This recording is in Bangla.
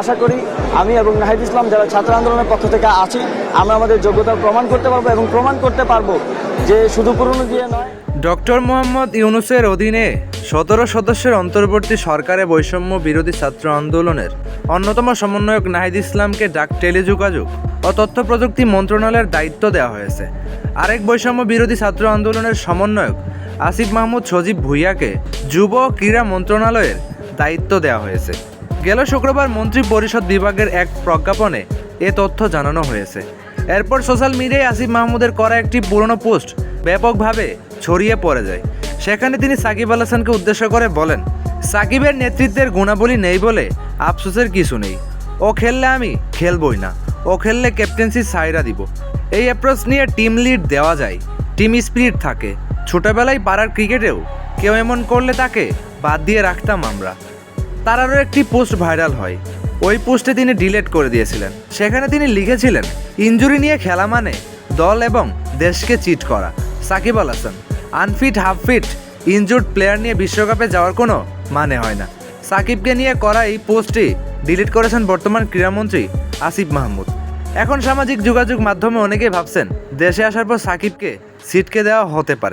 আশা করি আমি এবং নাহিদ ইসলাম যারা ছাত্র আন্দোলনের পক্ষ থেকে আছি, আমরা আমাদের যোগ্যতা প্রমাণ করতে পারব এবং প্রমাণ করতে পারব যে শুধু পুরনো দিয়ে নয়। ডক্টর মোহাম্মদ ইউনুসের অধীনে সতেরো সদস্যের অন্তর্বর্তী সরকারে বৈষম্য বিরোধী ছাত্র আন্দোলনের অন্যতম সমন্বয়ক নাহিদ ইসলামকে ডাক টেলিযোগাযোগ ও তথ্য প্রযুক্তি মন্ত্রণালয়ের দায়িত্ব দেওয়া হয়েছে। আরেক বৈষম্য বিরোধী ছাত্র আন্দোলনের সমন্বয়ক আসিফ মাহমুদ সজীব ভুইয়াকে যুব ক্রীড়া মন্ত্রণালয়ের দায়িত্ব দেওয়া হয়েছে। গেল শুক্রবার মন্ত্রী পরিষদ বিভাগের এক প্রজ্ঞাপনে এ তথ্য জানানো হয়েছে। এরপর সোশ্যাল মিডিয়ায় আসিফ মাহমুদের করা একটি পুরনো পোস্ট ব্যাপকভাবে ছড়িয়ে পড়ে যায়। সেখানে তিনি সাকিব আল হাসানকে উদ্দেশ্য করে বলেন, সাকিবের নেতৃত্বের গুণাবলী নেই বলে আফসোসের কিছু নেই। ও খেললে আমি খেলবই না। ও খেললে ক্যাপ্টেন্সি সাইরা দিব। এই অ্যাপ্রোচ নিয়ে টিম লিড দেওয়া যায়। টিম স্পিরিট থাকে। ছোটবেলায় পাড়ার ক্রিকেটেও কেউ এমন করলে তাকে বাদ দিয়ে রাখতাম আমরা। তার আরও একটি পোস্ট ভাইরাল হয়। ওই পোস্টে তিনি ডিলেট করে দিয়েছিলেন। সেখানে তিনি লিখেছিলেন ইঞ্জুরি নিয়ে খেলা মানে? দল এবং দেশকে চিট করা। Shakib Al Hasan, unfit half fit injured player নিয়ে বিশ্বকাপে যাওয়ার কোনো মানে হয় না। সাকিবকে নিয়ে করা এই পোস্টটি ডিলিট করেছেন বর্তমান ক্রীড়ামন্ত্রী আসিফ মাহমুদ। এখন সামাজিক যোগাযোগ মাধ্যমে অনেকেই ভাবছেন, দেশে আসার পর সাকিবকে সিটকে দেওয়া হতে পারে।